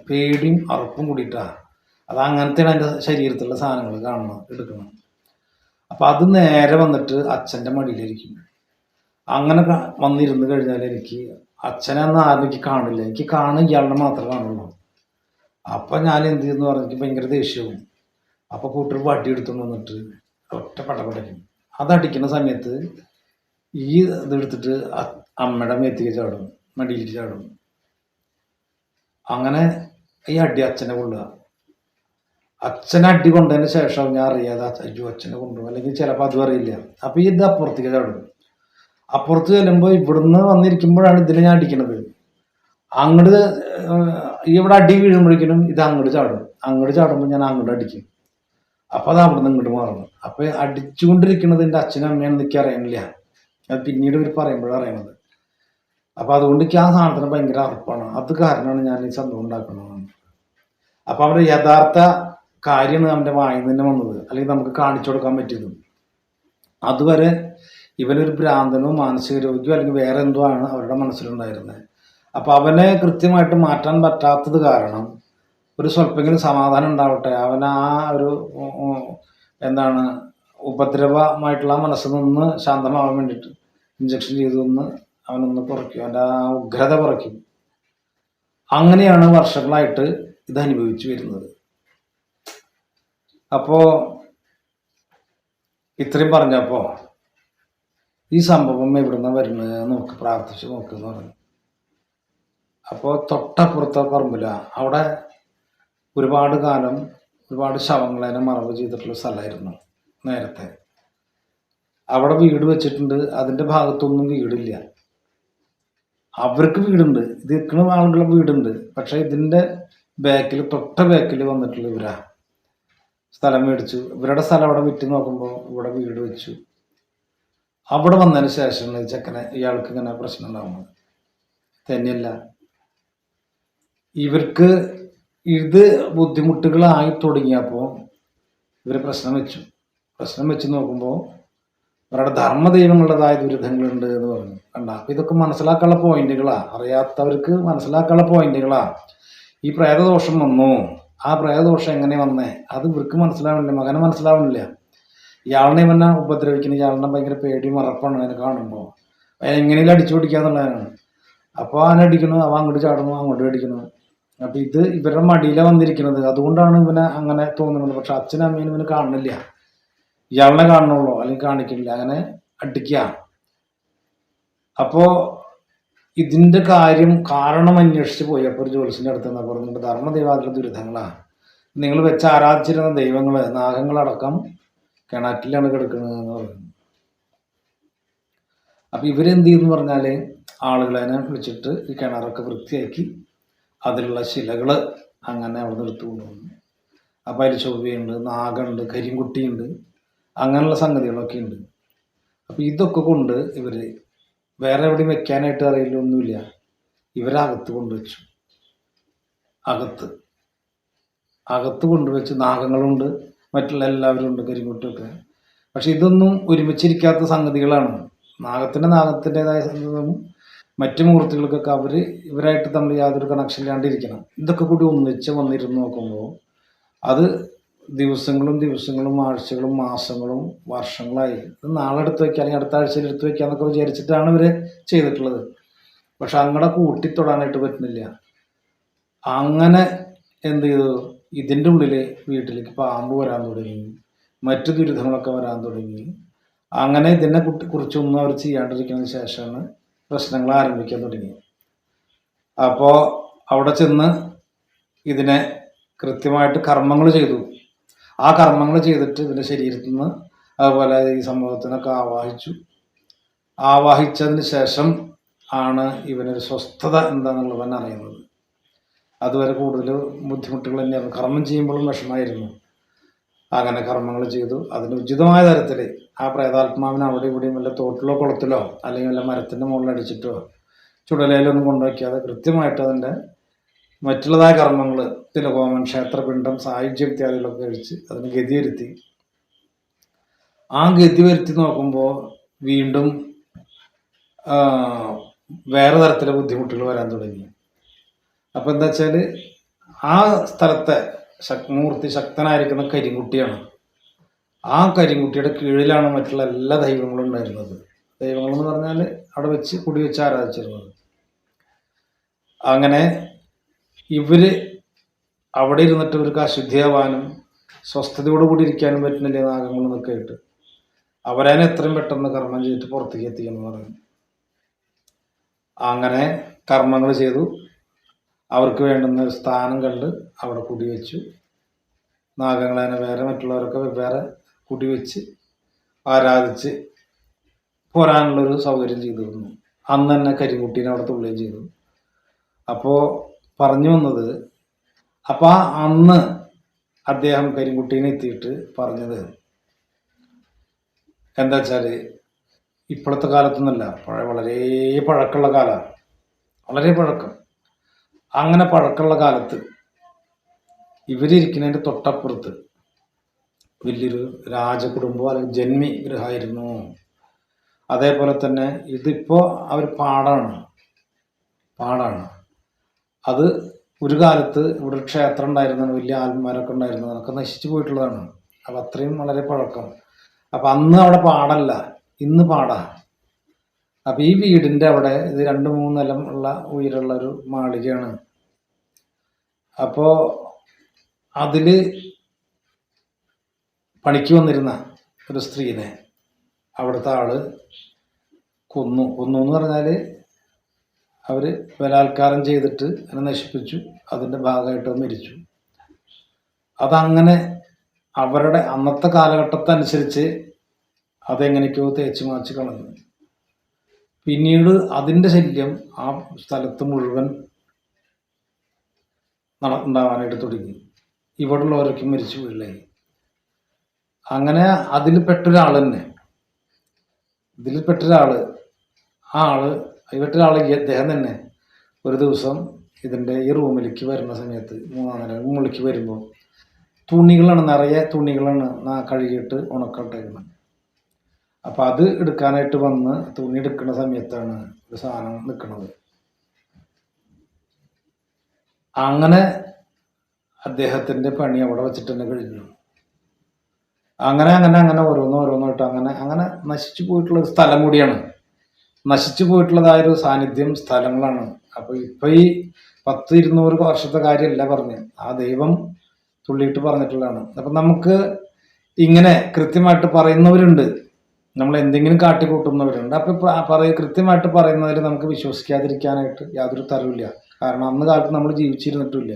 പേടിയും അറപ്പും കൂടിയിട്ടാണ് അത് അങ്ങനത്തെയാണ് എന്റെ ശരീരത്തിലുള്ള സാധനങ്ങൾ കാണണം എടുക്കണം അപ്പം അത് നേരെ വന്നിട്ട് അച്ഛന്റെ മടിയിലിരിക്കും അങ്ങനെ വന്നിരുന്നു കഴിഞ്ഞാൽ എനിക്ക് അച്ഛനെ അന്ന് ആരും കാണില്ല. എനിക്ക് കാണും ഇയാളുടെ മാത്രമേ കാണുള്ളൂ. അപ്പം ഞാൻ എന്ത് ചെയ്യുന്നു പറഞ്ഞാൽ എനിക്ക് ഭയങ്കര ദേഷ്യവും. അപ്പം കൂട്ടർ വടി എടുത്തുകൊണ്ട് വന്നിട്ട് ഒറ്റ പടപടയ്ക്കും അതടിക്കുന്ന സമയത്ത് ഈ ഇതെടുത്തിട്ട് അമ്മയുടെ മേത്തേക്ക് ചാടും മടിയിൽ ചാടും. അങ്ങനെ ഈ അടി അച്ഛനെ കൊള്ളുക. അച്ഛനെ അടി കൊണ്ടതിന് ശേഷം ഞാൻ അറിയാതെ അയ്യോ അച്ഛനെ കൊണ്ടുപോകും അല്ലെങ്കിൽ ചിലപ്പോൾ അതും അറിയില്ല. അപ്പം ഇത് അപ്പുറത്തേക്ക് ചാടും. അപ്പുറത്ത് ചെല്ലുമ്പോൾ ഇവിടുന്ന് വന്നിരിക്കുമ്പോഴാണ് ഇതിനെ ഞാൻ അടിക്കണത്. അങ്ങോട്ട് ഇവിടെ അടി വീഴുമ്പോഴേക്കിനും ഇത് അങ്ങോട്ട് ചാടും. അങ്ങോട്ട് ചാടുമ്പോൾ ഞാൻ അങ്ങോട്ട് അടിക്കും. അപ്പം അത് അവിടുന്ന് ഇങ്ങോട്ട് മാറണം അപ്പം അടിച്ചുകൊണ്ടിരിക്കുന്നത് എന്റെ അച്ഛനും അമ്മയാണെന്ന് എനിക്ക് അറിയണില്ല. അത് പിന്നീട് ഇവർ പറയുമ്പോഴാണ് അറിയണത്. അപ്പം അതുകൊണ്ട് എനിക്ക് ആ സാധനത്തിന് ഭയങ്കര അറപ്പാണ്. അത് കാരണമാണ് ഞാൻ ഈ സംഭവം ഉണ്ടാക്കുന്നത്. അപ്പം അവരുടെ യഥാർത്ഥ കാര്യമാണ് അവന്റെ വായിൽ നിന്ന് തന്നെ വന്നത്. അല്ലെങ്കിൽ നമുക്ക് കാണിച്ചു കൊടുക്കാൻ പറ്റിയതും. അതുവരെ ഇവനൊരു ഭ്രാന്തനോ മാനസിക രോഗിയോ അല്ലെങ്കിൽ വേറെ എന്തോ ആണ് അവരുടെ മനസ്സിലുണ്ടായിരുന്നത്. അപ്പോൾ അവനെ കൃത്യമായിട്ട് മാറ്റാൻ പറ്റാത്തത് കാരണം ഒരു സ്വല്പെങ്കിലും സമാധാനം ഉണ്ടാവട്ടെ. അവൻ ആ ഒരു എന്താണ് ഉപദ്രവമായിട്ടുള്ള മനസ്സിൽ നിന്ന് ശാന്തമാവാൻ വേണ്ടിയിട്ട് ഇഞ്ചക്ഷൻ ചെയ്തു ഒന്ന് അവനൊന്ന് കുറയ്ക്കും അവന്റെ ആ ഉഗ്രത കുറയ്ക്കും അങ്ങനെയാണ് വർഷങ്ങളായിട്ട് ഇത് അനുഭവിച്ചു വരുന്നത്. അപ്പോ ഇത്രയും പറഞ്ഞപ്പോ ഈ സംഭവം എവിടുന്ന വരുന്നത് നോക്ക് പ്രാർത്ഥിച്ച് നോക്കുന്നു പറഞ്ഞു. അപ്പോൾ തൊട്ടപ്പുറത്തെ പറമ്പില. അവിടെ ഒരുപാട് കാലം ഒരുപാട് ശവങ്ങളതിനെ മറവ് ചെയ്തിട്ടുള്ള സ്ഥലമായിരുന്നു നേരത്തെ. അവിടെ വീട് വെച്ചിട്ടുണ്ട് അതിന്റെ ഭാഗത്തൊന്നും വീടില്ല. അവർക്ക് വീടുണ്ട് ഇത് നിൽക്കുന്ന ആളുകളുടെ വീടുണ്ട് പക്ഷേ ഇതിന്റെ ബാക്കിൽ തൊട്ട ബാക്കിൽ വന്നിട്ടുള്ള ഇവരാ. സ്ഥലം മേടിച്ചു. ഇവരുടെ സ്ഥലം അവിടെ വിറ്റ് നോക്കുമ്പോൾ ഇവിടെ വീട് വെച്ചു. അവിടെ വന്നതിന് ഈ ചെക്കനെ ഇയാൾക്ക് ഇങ്ങനെ പ്രശ്നം ഉണ്ടാകുന്നത് തന്നെയല്ല. ഇവർക്ക് ഇത് ബുദ്ധിമുട്ടുകളായി തുടങ്ങിയപ്പോൾ ഇവർ പ്രശ്നം വെച്ചു. പ്രശ്നം വെച്ച് നോക്കുമ്പോൾ അവരുടെ ധർമ്മദൈവങ്ങളുടേതായ ദുരിതങ്ങളുണ്ട് എന്ന് പറഞ്ഞു. കണ്ട അപ്പൊ ഇതൊക്കെ മനസ്സിലാക്കാനുള്ള പോയിന്റുകളാ. അറിയാത്തവർക്ക് മനസ്സിലാക്കാനുള്ള പോയിന്റുകളാ. ഈ പ്രേതദോഷം വന്നു. ആ പ്രേതദോഷം എങ്ങനെ വന്നേ? അത് ഇവർക്ക് മനസ്സിലാവണില്ല മകനെ മനസ്സിലാവണില്ല. ഇയാളിനെ ഇവനെ ഉപദ്രവിക്കുന്ന ഇയാളിനെ ഭയങ്കര പേടി മറപ്പാണ് അതിനെ കാണുമ്പോൾ എങ്ങനെയും അടിച്ചു പിടിക്കാന്നുള്ളതാണ് അപ്പോൾ അടിക്കണു അവ അങ്ങോട്ട് ചാടുന്നു അങ്ങോട്ട് അടിക്കണു അപ്പൊ ഇത് ഇവരുടെ മടിയിലാണ് വന്നിരിക്കുന്നത് അതുകൊണ്ടാണ് ഇവനെ അങ്ങനെ തോന്നുന്നത് പക്ഷെ അച്ഛനും അമ്മയും ഇവന് കാണുന്നില്ല. ഇയാളിനെ കാണുന്നുള്ളൂ. അല്ലെങ്കിൽ കാണിക്കില്ല അങ്ങനെ അടിക്കുക. അപ്പോ ഇതിന്റെ കാര്യം കാരണം അന്വേഷിച്ച് പോയി. അപ്പോൾ ഒരു ജോലിസിന്റെ അടുത്ത് നിന്ന് പറഞ്ഞിട്ട് ധർമ്മദൈവാദികളുടെ ദുരിതങ്ങളാ. നിങ്ങൾ വെച്ച് ആരാധിച്ചിരുന്ന ദൈവങ്ങൾ നാഗങ്ങളടക്കം കിണറ്റിലാണ് കിടക്കുന്നത് എന്ന് പറയുന്നത് അപ്പൊ ഇവരെന്ത് ചെയ്യുന്നു പറഞ്ഞാൽ ആളുകളെ വിളിച്ചിട്ട് ഈ കിണറൊക്കെ വൃത്തിയാക്കി അതിലുള്ള ശിലകൾ അങ്ങനെ അവിടെ നിന്ന് എടുത്തു കൊണ്ടുവന്നു. അതിൽ ചൊവ്വയുണ്ട് നാഗുണ്ട് കരിങ്കുട്ടിയുണ്ട് അങ്ങനെയുള്ള സംഗതികളൊക്കെ ഉണ്ട് അപ്പോൾ ഇതൊക്കെ കൊണ്ട് ഇവർ വേറെ എവിടെയും വെക്കാനായിട്ട് അറിയില്ല ഒന്നുമില്ല ഇവരകത്ത് കൊണ്ടുവച്ചു. അകത്ത്. അകത്ത് കൊണ്ടുവച്ച് നാഗങ്ങളുണ്ട് മറ്റുള്ള എല്ലാവരും ഉണ്ട് കരിങ്കുട്ടിയൊക്കെ. പക്ഷെ ഇതൊന്നും ഒരുമിച്ചിരിക്കാത്ത സംഗതികളാണ്. നാഗത്തിന്റെ നാഗത്തിന്റെതായ സംഗതികളും മറ്റു മൂർത്തികൾക്കൊക്കെ അവർ ഇവരായിട്ട് തമ്മിൽ യാതൊരു കണക്ഷൻ ഇല്ലാണ്ടിരിക്കണം. ഇതൊക്കെ കൂടി ഒന്നിച്ച് വന്നിരുന്ന് നോക്കുമ്പോൾ അത് ദിവസങ്ങളും ദിവസങ്ങളും ആഴ്ചകളും മാസങ്ങളും വർഷങ്ങളായി. ഇത് നാളെ എടുത്ത് വയ്ക്കുക അല്ലെങ്കിൽ അടുത്ത ആഴ്ചയിൽ എടുത്ത് വയ്ക്കുക എന്നൊക്കെ വിചാരിച്ചിട്ടാണ് ഇവർ ചെയ്തിട്ടുള്ളത്. പക്ഷെ അങ്ങടെ കൂട്ടിത്തൊടാനായിട്ട് പറ്റുന്നില്ല. അങ്ങനെ എന്ത് ചെയ്തു? ഇതിന്റെ ഉള്ളിൽ വീട്ടിലേക്ക് പാമ്പ് വരാൻ തുടങ്ങി. മറ്റു ദുരിതങ്ങളൊക്കെ വരാൻ തുടങ്ങി. അങ്ങനെ ഇതിനെ കുറിച്ചൊന്നും അവർ ചെയ്യാണ്ടിരിക്കുന്നതിന് ശേഷമാണ് പ്രശ്നങ്ങൾ ആരംഭിക്കാൻ തുടങ്ങി. അപ്പോൾ അവിടെ ചെന്ന് ഇതിനെ കൃത്യമായിട്ട് കർമ്മങ്ങൾ ചെയ്തു. ആ കർമ്മങ്ങൾ ചെയ്തിട്ട് ഇതിന്റെ ശരീരത്തിൽ നിന്ന് അതുപോലെ ഈ സംഭവത്തിനൊക്കെ ആവാഹിച്ചു. ആവാഹിച്ചതിന് ശേഷം ആണ് ഇവനൊരു സ്വസ്ഥത എന്താണെന്നുള്ളവൻ അറിയുന്നത്. അതുവരെ കൂടുതൽ ബുദ്ധിമുട്ടുകൾ തന്നെയായിരുന്നു. കർമ്മം ചെയ്യുമ്പോഴും വിഷമമായിരുന്നു. അങ്ങനെ കർമ്മങ്ങൾ ചെയ്തു. അതിന് ഉചിതമായ തരത്തിൽ ആ പ്രേതാത്മാവിനെ അവിടെ ഇവിടെയും വല്ല തോട്ടിലോ കുളത്തിലോ അല്ലെങ്കിൽ വല്ല മരത്തിന്റെ മുകളിൽ അടിച്ചിട്ടോ ചുടലയിലൊന്നും കൊണ്ടുവയ്ക്കാതെ കൃത്യമായിട്ട് അതിന്റെ മറ്റുള്ളതായ കർമ്മങ്ങൾ തിലകോമൻ ക്ഷേത്രപിണ്ഡം സായുജ്യം ഇത്യാദികളൊക്കെ കഴിച്ച് അതിന് ഗതി വരുത്തി ആ ഗതി വരുത്തി നോക്കുമ്പോൾ വീണ്ടും വേറെ തരത്തിലെ ബുദ്ധിമുട്ടുകൾ വരാൻ തുടങ്ങി. അപ്പോൾ എന്താ വെച്ചാൽ ആ സ്ഥലത്തെ ശക് മൂർത്തി ശക്തനായിരിക്കുന്ന കരിങ്കുട്ടിയാണ്. ആ കരിങ്കുട്ടിയുടെ കീഴിലാണ് മറ്റുള്ള എല്ലാ ദൈവങ്ങളും ഉണ്ടായിരുന്നത്. ദൈവങ്ങളെന്ന് പറഞ്ഞാൽ അവിടെ വെച്ച് കുടി വെച്ച് ആരാധിച്ചിരുന്നത്. അങ്ങനെ ഇവർ അവിടെ ഇരുന്നിട്ട് ഇവർക്ക് അശുദ്ധിയാവാനും സ്വസ്ഥതയോടുകൂടി ഇരിക്കാനും പറ്റുന്നില്ല നാഗങ്ങൾ എന്നൊക്കെ ആയിട്ട് അവരാണ് എത്രയും പെട്ടെന്ന് കർമ്മം ചെയ്തിട്ട് പുറത്തേക്ക് എത്തിക്കണം എന്ന് പറഞ്ഞു. അങ്ങനെ കർമ്മങ്ങൾ ചെയ്തു. അവർക്ക് വേണ്ടുന്ന ഒരു സ്ഥാനം കണ്ട് അവിടെ കുടിവെച്ചു. നാഗങ്ങളെ വേറെ മറ്റുള്ളവരൊക്കെ വെവ്വേറെ കുടിവെച്ച് ആരാധിച്ച് പോരാനുള്ളൊരു സൗകര്യം ചെയ്തു തന്നു. അന്ന് തന്നെ കരിമുട്ടീനെ അവിടെ തുള്ളുകയും ചെയ്തു. അപ്പോൾ പറഞ്ഞു വന്നത് അപ്പോൾ അന്ന് അദ്ദേഹം കരിമുട്ടീനെ എത്തിയിട്ട് പറഞ്ഞത് എന്താ വെച്ചാൽ ഇപ്പോഴത്തെ കാലത്തൊന്നുമല്ല പഴയ വളരെ പഴക്കമുള്ള കാലമാണ്. വളരെ പഴക്കം. അങ്ങനെ പഴക്കമുള്ള കാലത്ത് ഇവരിയ്ക്കുന്നതിന്റെ തൊട്ടപ്പുറത്ത് വലിയൊരു രാജകുടുംബം അല്ലെങ്കിൽ ജന്മി ഗൃഹമായിരുന്നു അതേപോലെ തന്നെ ഇതിപ്പോൾ അവർ പാടാണ്. പാടാണ്. അത് ഒരു കാലത്ത് ഇവിടെ ക്ഷേത്രം ഉണ്ടായിരുന്നതാണ് വലിയ ആത്മാരൊക്കെ ഉണ്ടായിരുന്നു അതൊക്കെ നശിച്ചു പോയിട്ടുള്ളതാണ്. അപ്പം അത്രയും വളരെ പഴക്കം. അപ്പം അന്ന് അവിടെ പാടല്ല ഇന്ന് പാടാ. അപ്പം ഈ വീടിന്റെ അവിടെ ഇത് രണ്ട് മൂന്ന് നിലം ഉള്ള ഉയരമുള്ള ഒരു മാളികയാണ്. അപ്പോൾ അതിൽ പണിക്ക് വന്നിരുന്ന ഒരു സ്ത്രീനെ അവിടുത്തെ ആൾ കൊന്നു. കൊന്നു എന്ന് പറഞ്ഞാൽ അവർ ബലാത്കാരം ചെയ്തിട്ട് അതിനെ നശിപ്പിച്ചു. അതിന്റെ ഭാഗമായിട്ട് മരിച്ചു. അതങ്ങനെ അവരുടെ അന്നത്തെ കാലഘട്ടത്തനുസരിച്ച് അതെങ്ങനെയൊക്കെയോ തേച്ച് മാച്ച് കളഞ്ഞു. പിന്നീട് അതിന്റെ ശല്യം ആ സ്ഥലത്ത് മുഴുവൻ ഉണ്ടാവാനായിട്ട് തുടങ്ങി. ഇവിടെ ഉള്ളവരൊക്കെ മരിച്ചു വീഴില്ലേ അങ്ങനെ അതിൽ പെട്ടൊരാൾ തന്നെ ഇതിൽ പെട്ടൊരാൾ ആ ആൾ ഈ പെട്ടൊരാൾ ഈ അദ്ദേഹം തന്നെ ഒരു ദിവസം ഇതിന്റെ ഈ റൂമിലേക്ക് വരുന്ന സമയത്ത് മൂന്നാം നില റൂമിലേക്ക് വരുമ്പോൾ തുണികളാണ് നിറയെ തുണികളാണ് നാ കഴുകിയിട്ട് ഉണക്കട്ടേക്കുന്നത് അപ്പോൾ അത് എടുക്കാനായിട്ട് വന്ന് തുണി എടുക്കുന്ന സമയത്താണ് ഒരു സാധനം നിൽക്കുന്നത് അങ്ങനെ അദ്ദേഹത്തിന്റെ പണി അവിടെ വെച്ചിട്ട് തന്നെ കഴിഞ്ഞു. അങ്ങനെ അങ്ങനെ അങ്ങനെ ഓരോന്നും ഓരോന്നായിട്ട് അങ്ങനെ അങ്ങനെ നശിച്ചു പോയിട്ടുള്ള ഒരു സ്ഥലം കൂടിയാണ്. നശിച്ചു പോയിട്ടുള്ളതായ ഒരു സാന്നിധ്യം സ്ഥലങ്ങളാണ്. അപ്പൊ ഇപ്പൊ ഈ പത്ത് ഇരുന്നൂറ് വർഷത്തെ കാര്യമല്ല പറഞ്ഞു. ആ ദൈവം തുള്ളിയിട്ട് പറഞ്ഞിട്ടുള്ളതാണ്. അപ്പൊ നമുക്ക് ഇങ്ങനെ കൃത്യമായിട്ട് പറയുന്നവരുണ്ട്. നമ്മൾ എന്തെങ്കിലും കാട്ടിക്കൂട്ടുന്നവരുണ്ട്. അപ്പൊ ഇപ്പൊ പറയ കൃത്യമായിട്ട് പറയുന്നതിൽ നമുക്ക് വിശ്വസിക്കാതിരിക്കാനായിട്ട് യാതൊരു തരവില്ല കാരണം അന്ന് കാലത്ത് നമ്മൾ ജീവിച്ചിരുന്നിട്ടില്ല.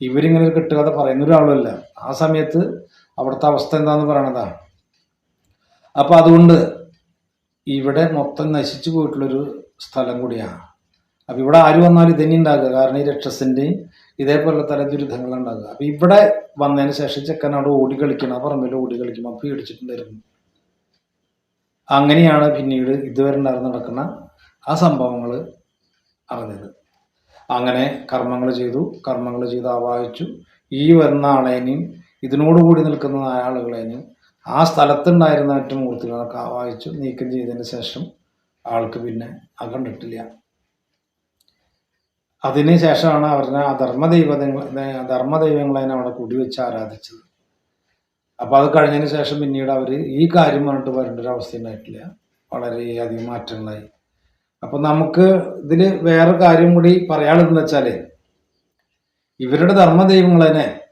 ഇവരിങ്ങനെ ഒരു കെട്ടുകഥ പറയുന്ന ഒരാളുമല്ല ആ സമയത്ത് അവിടുത്തെ അവസ്ഥ എന്താന്ന് പറയണതാണ് അപ്പൊ അതുകൊണ്ട് ഇവിടെ മൊത്തം നശിച്ചു പോയിട്ടുള്ളൊരു സ്ഥലം കൂടിയാണ് അപ്പൊ ഇവിടെ ആര് വന്നാലും ഇതന്നെ ഉണ്ടാകുക. കാരണം ഈ രക്ഷസിന്റെയും ഇതേപോലെ തല ദുരിതങ്ങൾ ഉണ്ടാകുക. അപ്പൊ ഇവിടെ വന്നതിന് ശേഷം ചെക്കൻ അവിടെ ഓടി കളിക്കണം. ആ പറമ്പിൽ ഓടി കളിക്കുമ്പോൾ പേടിച്ചിട്ടുണ്ടായിരുന്നു. അങ്ങനെയാണ് പിന്നീട് ഇതുവരെ ഉണ്ടായിരുന്നു നടക്കുന്ന ആ സംഭവങ്ങൾ അറിഞ്ഞത്. അങ്ങനെ കർമ്മങ്ങൾ ചെയ്തു കർമ്മങ്ങൾ ചെയ്ത് ആവാഹിച്ചു. ഈ വരുന്ന ആളേനെയും ഇതിനോടുകൂടി നിൽക്കുന്ന ആളുകളേനെയും ആ സ്ഥലത്തുണ്ടായിരുന്ന മറ്റു മൂർത്തികളൊക്കെ ആവാഹിച്ചു നീക്കം ചെയ്തതിന് ശേഷം ആൾക്ക് പിന്നെ അകണ്ടിട്ടില്ല. അതിന് ശേഷമാണ് അവരുടെ അധർമ്മ ദൈവതങ്ങൾ ധർമ്മ ദൈവങ്ങളെ അവിടെ കുടിവെച്ച് ആരാധിച്ചത്. അപ്പോൾ അത് കഴിഞ്ഞതിന് ശേഷം പിന്നീട് അവർ ഈ കാര്യം പറഞ്ഞിട്ട് വരേണ്ട ഒരു അവസ്ഥ ഉണ്ടായിട്ടില്ല. വളരെയധികം മാറ്റങ്ങളായി. അപ്പൊ നമുക്ക് ഇതിൽ വേറെ കാര്യം കൂടി പറയാനുള്ളതെന്ന് വെച്ചാൽ ഇവരുടെ ധർമ്മ ദൈവങ്ങളെ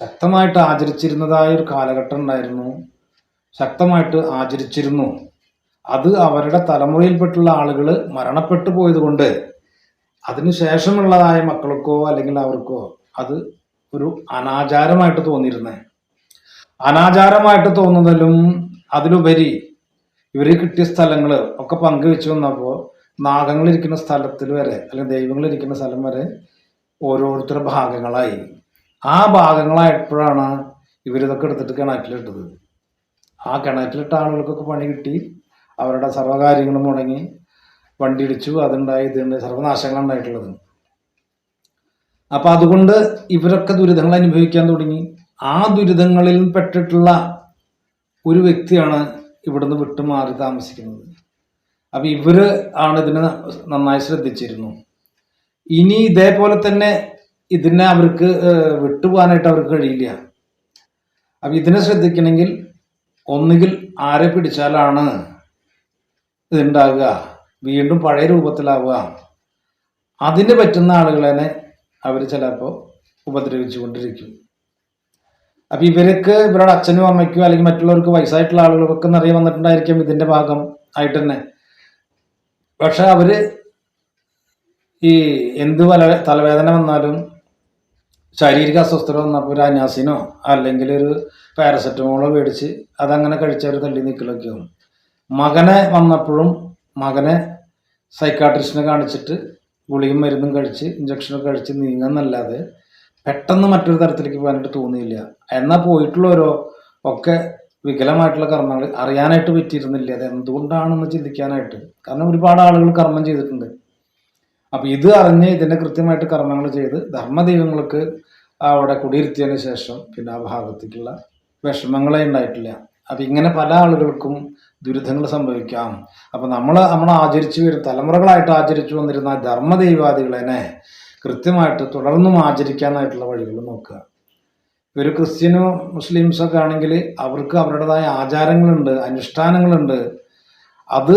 ശക്തമായിട്ട് ആചരിച്ചിരുന്നതായ ഒരു കാലഘട്ടം ഉണ്ടായിരുന്നു. ശക്തമായിട്ട് ആചരിച്ചിരുന്നു. അത് അവരുടെ തലമുറയിൽപ്പെട്ടുള്ള ആളുകൾ മരണപ്പെട്ടു പോയതുകൊണ്ട് അതിനുശേഷമുള്ളതായ മക്കൾക്കോ അല്ലെങ്കിൽ അവർക്കോ അത് ഒരു അനാചാരമായിട്ട് തോന്നിയിരുന്നേ. അനാചാരമായിട്ട് തോന്നുന്നതിലും അതിലുപരി ഇവർ കിട്ടിയ സ്ഥലങ്ങൾ ഒക്കെ പങ്കുവെച്ച് വന്നപ്പോൾ നാഗങ്ങളിരിക്കുന്ന സ്ഥലത്തിൽ വരെ അല്ലെങ്കിൽ ദൈവങ്ങളിരിക്കുന്ന സ്ഥലം വരെ ഓരോരുത്തരുടെ ഭാഗങ്ങളായി. ആ ഭാഗങ്ങളായപ്പോഴാണ് ഇവരിതൊക്കെ എടുത്തിട്ട് കിണറ്റിലിട്ടത്. ആ കിണറ്റിലിട്ട ആളുകൾക്കൊക്കെ പണി കിട്ടി. അവരുടെ സർവകാര്യങ്ങളും മുടങ്ങി. വണ്ടി ഇടിച്ചു അതുണ്ടായി ഇതുണ്ട് സർവനാശങ്ങൾ ഉണ്ടായിട്ടുള്ളത്. അപ്പൊ അതുകൊണ്ട് ഇവരൊക്കെ ദുരിതങ്ങൾ അനുഭവിക്കാൻ തുടങ്ങി. ആ ദുരിതങ്ങളിൽ പെട്ടിട്ടുള്ള ഒരു വ്യക്തിയാണ് ഇവിടുന്ന് വിട്ടുമാറി താമസിക്കുന്നത്. അപ്പൊ ഇവർ ആണ് ഇതിനെ നന്നായി ശ്രദ്ധിച്ചിരുന്നു. ഇനി ഇതേപോലെ തന്നെ ഇതിനെ അവർക്ക് വിട്ടുപോകാനായിട്ട് അവർക്ക് കഴിയില്ല. അപ്പൊ ഇതിനെ ശ്രദ്ധിക്കണമെങ്കിൽ ഒന്നുകിൽ ആരെ പിടിച്ചാലാണ് ഇതുണ്ടാകുക. വീണ്ടും പഴയ രൂപത്തിലാവുക. അതിന് പറ്റുന്ന ആളുകളെ അവർ ചിലപ്പോൾ ഉപദ്രവിച്ചു കൊണ്ടിരിക്കും അപ്പൊ ഇവർക്ക് ഇവരുടെ അച്ഛനും അമ്മയ്ക്കും അല്ലെങ്കിൽ മറ്റുള്ളവർക്ക് വയസ്സായിട്ടുള്ള ആളുകൾക്കൊക്കെ നിറയെ വന്നിട്ടുണ്ടായിരിക്കും ഇതിന്റെ ഭാഗം ആയിട്ട് തന്നെ. പക്ഷെ അവർ ഈ എന്ത് തലവേദന വന്നാലും ശാരീരിക അസ്വസ്ഥത വന്നപ്പോൾ ഒരു അനാസിനോ അല്ലെങ്കിൽ ഒരു പാരസെറ്റമോളോ മേടിച്ച് അതങ്ങനെ കഴിച്ചവർ തള്ളി നിൽക്കലൊക്കെ ആവും. മകനെ വന്നപ്പോഴും മകനെ സൈക്കാട്രിസ്റ്റിനെ കാണിച്ചിട്ട് ഗുളിയും മരുന്നും കഴിച്ച് ഇഞ്ചക്ഷനൊക്കെ കഴിച്ച് നീങ്ങുന്നല്ലാതെ പെട്ടെന്ന് മറ്റൊരു തരത്തിലേക്ക് പോകാനായിട്ട് തോന്നിയില്ല. എന്നാൽ പോയിട്ടുള്ളവരോ ഒക്കെ വികലമായിട്ടുള്ള കർമ്മങ്ങൾ അറിയാനായിട്ട് പറ്റിയിരുന്നില്ല. അത് എന്തുകൊണ്ടാണെന്ന് ചിന്തിക്കാനായിട്ട്. കാരണം ഒരുപാട് ആളുകൾ കർമ്മം ചെയ്തിട്ടുണ്ട്. അപ്പം ഇത് അറിഞ്ഞ് ഇതിന്റെ കൃത്യമായിട്ട് കർമ്മങ്ങൾ ചെയ്ത് ധർമ്മദൈവങ്ങൾക്ക് അവിടെ കുടിയിരുത്തിയതിന് ശേഷം പിന്നെ ആ ഭാഗത്തേക്കുള്ള വിഷമങ്ങളെ ഉണ്ടായിട്ടില്ല. അപ്പം ഇങ്ങനെ പല ആളുകൾക്കും ദുരിതങ്ങൾ സംഭവിക്കാം. അപ്പം നമ്മൾ നമ്മൾ ആചരിച്ചു വരും തലമുറകളായിട്ട് ആചരിച്ചു വന്നിരുന്ന ധർമ്മദൈവാദികളെ കൃത്യമായിട്ട് തുടർന്നും ആചരിക്കാനായിട്ടുള്ള വഴികൾ നോക്കുക. ഒരു ക്രിസ്ത്യനോ മുസ്ലിംസ് ഒക്കെ ആണെങ്കിൽ അവർക്ക് അവരുടേതായ ആചാരങ്ങളുണ്ട് അനുഷ്ഠാനങ്ങളുണ്ട്. അത്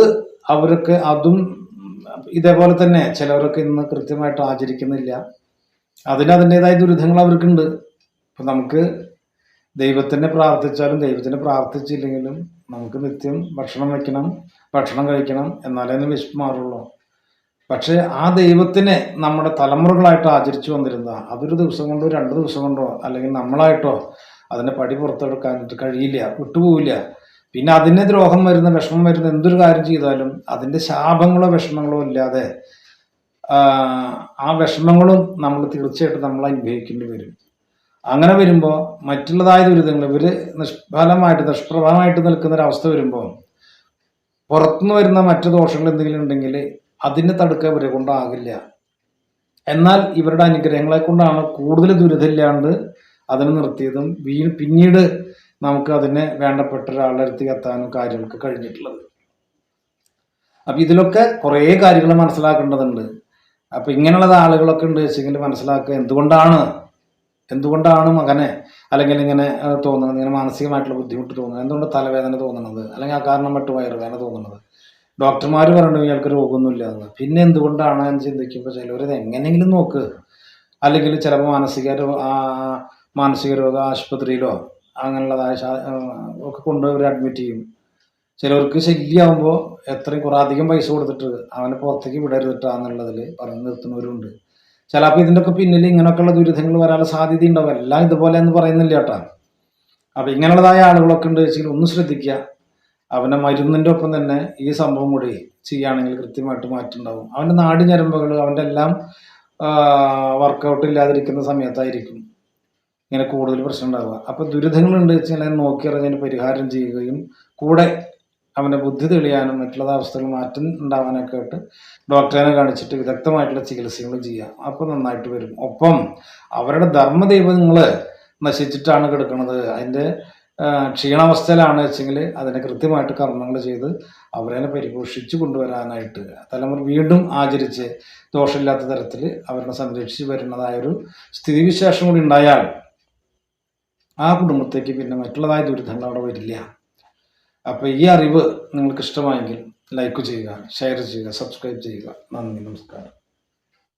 അവർക്ക് അതും ഇതേപോലെ തന്നെ ചിലവരൊക്കെ ഇന്ന് കൃത്യമായിട്ട് ആചരിക്കുന്നില്ല. അതിന് അതിന്റെതായ ദുരിതങ്ങൾ അവർക്കുണ്ട്. ഇപ്പം നമുക്ക് ദൈവത്തിനെ പ്രാർത്ഥിച്ചാലും ദൈവത്തിനെ പ്രാർത്ഥിച്ചില്ലെങ്കിലും നമുക്ക് നിത്യം ഭക്ഷണം വെക്കണം ഭക്ഷണം കഴിക്കണം എന്നാലേ വിശപ്പ് മാറുള്ളൂ. പക്ഷേ ആ ദൈവത്തിനെ നമ്മുടെ തലമുറകളായിട്ട് ആചരിച്ചു വന്നിരുന്ന അതൊരു ദിവസം കൊണ്ടോ രണ്ട് ദിവസം കൊണ്ടോ അല്ലെങ്കിൽ നമ്മളായിട്ടോ അതിനെ പടി പുറത്തെടുക്കാൻ കഴിയില്ല വിട്ടുപോവില്ല. പിന്നെ അതിന് ദ്രോഹം വരുന്ന വിഷമം വരുന്ന എന്തൊരു കാര്യം ചെയ്താലും അതിന്റെ ശാപങ്ങളോ വിഷമങ്ങളോ ഇല്ലാതെ ആ വിഷമങ്ങളും നമ്മൾ തീർച്ചയായിട്ടും നമ്മൾ അനുഭവിക്കേണ്ടി വരും. അങ്ങനെ വരുമ്പോൾ മറ്റുള്ളതായ ദുരിതങ്ങൾ ഇവർ നിഷ്ഫലമായിട്ട് നിഷ്പ്രഭമായിട്ട് നിൽക്കുന്ന ഒരു അവസ്ഥ വരുമ്പോൾ പുറത്തുനിന്ന് വരുന്ന മറ്റു ദോഷങ്ങൾ എന്തെങ്കിലും ഉണ്ടെങ്കിൽ അതിനെ തടുക്കാൻ ഇവരെ കൊണ്ടാകില്ല. എന്നാൽ ഇവരുടെ അനുഗ്രഹങ്ങളെ കൊണ്ടാണ് കൂടുതൽ ദുരിതമില്ലാണ്ട് അതിനെ നിർത്തിയതും വീ പിന്നീട് നമുക്ക് അതിനെ വേണ്ടപ്പെട്ട ഒരാളുടെ അടുത്ത് എത്താനും കാര്യങ്ങൾക്ക് കഴിഞ്ഞിട്ടുള്ളത്. അപ്പൊ ഇതിലൊക്കെ കുറേ കാര്യങ്ങൾ മനസ്സിലാക്കേണ്ടതുണ്ട്. അപ്പൊ ഇങ്ങനെയുള്ള ആളുകളൊക്കെ ഉണ്ട് വെച്ചെങ്കിൽ മനസ്സിലാക്കുക എന്തുകൊണ്ടാണ് എന്തുകൊണ്ടാണ് മകനെ അല്ലെങ്കിൽ ഇങ്ങനെ തോന്നുന്നത് ഇങ്ങനെ മാനസികമായിട്ടുള്ള ബുദ്ധിമുട്ട് തോന്നുന്നത് എന്തുകൊണ്ട് തലവേദന തോന്നുന്നത് അല്ലെങ്കിൽ ആ കാരണം മറ്റു വയറുവേദന തോന്നുന്നത്. ഡോക്ടർമാർ പറഞ്ഞു ഇയാൾക്ക് രോഗമൊന്നുമില്ല എന്ന്. പിന്നെ എന്തുകൊണ്ടാണ് എന്ന് ചിന്തിക്കുമ്പോൾ ചിലവരത് എങ്ങനെയെങ്കിലും നോക്ക്. അല്ലെങ്കിൽ ചിലപ്പോൾ മാനസിക മാനസിക രോഗ ആശുപത്രിയിലോ അങ്ങനെയുള്ളതായ ഒക്കെ കൊണ്ടുപോയി അഡ്മിറ്റ് ചെയ്യും. ചിലവർക്ക് ശല്യമാകുമ്പോൾ എത്രയും കുറേ അധികം പൈസ കൊടുത്തിട്ട് അവനെ പുറത്തേക്ക് വിടരുതിട്ടാന്നുള്ളതിൽ പറഞ്ഞു നിർത്തുന്നവരുണ്ട്. ചിലപ്പോൾ ഇതിന്റെയൊക്കെ പിന്നിൽ ഇങ്ങനെയൊക്കെയുള്ള ദുരിതങ്ങൾ വരാനുള്ള സാധ്യത ഉണ്ടാവും. എല്ലാം ഇതുപോലെ എന്ന് പറയുന്നില്ല കേട്ടാ. അപ്പം ഇങ്ങനെയുള്ളതായ ആളുകളൊക്കെ ഉണ്ട് വെച്ചാൽ ഒന്ന് ശ്രദ്ധിക്കുക. അവനെ മരുന്നിന്റെ ഒപ്പം തന്നെ ഈ സംഭവം കൂടി ചെയ്യുകയാണെങ്കിൽ കൃത്യമായിട്ട് മാറ്റുണ്ടാവും അവന്റെ നാടി ഞരമ്പുകൾ അവന്റെ എല്ലാം വർക്കൗട്ട് ഇല്ലാതിരിക്കുന്ന സമയത്തായിരിക്കും ഇങ്ങനെ കൂടുതൽ പ്രശ്നം ഉണ്ടാവുക. അപ്പോൾ ദുരിതങ്ങളുണ്ട് വെച്ചാൽ നോക്കിയറിഞ്ഞതിന് പരിഹാരം ചെയ്യുകയും കൂടെ അവന്റെ ബുദ്ധി തെളിയാനും മറ്റുള്ള അവസ്ഥകൾ മാറ്റം ഉണ്ടാവാനൊക്കെ ആയിട്ട് ഡോക്ടറിനെ കാണിച്ചിട്ട് വിദഗ്ധമായിട്ടുള്ള ചികിത്സകൾ ചെയ്യാം. അപ്പോൾ നന്നായിട്ട് വരും. ഒപ്പം അവരുടെ ധർമ്മദൈവങ്ങൾ നശിച്ചിട്ടാണ് കിടക്കുന്നത് അതിന്റെ ക്ഷീണാവസ്ഥയിലാണ് വെച്ചെങ്കിൽ അതിനെ കൃത്യമായിട്ട് കർമ്മങ്ങൾ ചെയ്ത് അവരെ പരിപോഷിച്ച് കൊണ്ടുവരാനായിട്ട് തലമുറ വീണ്ടും ആചരിച്ച് ദോഷമില്ലാത്ത തരത്തിൽ അവരെ സംരക്ഷിച്ച് വരുന്നതായൊരു സ്ഥിതിവിശേഷം കൂടി ഉണ്ടായാൽ ആ കുടുംബത്തേക്ക് പിന്നെ മറ്റുള്ളതായ ദുരിതങ്ങൾ അവിടെ വരില്ല. അപ്പോൾ ഈ അറിവ് നിങ്ങൾക്ക് ഇഷ്ടമായെങ്കിൽ ലൈക്ക് ചെയ്യുക ഷെയർ ചെയ്യുക സബ്സ്ക്രൈബ് ചെയ്യുക. നന്ദി നമസ്കാരം.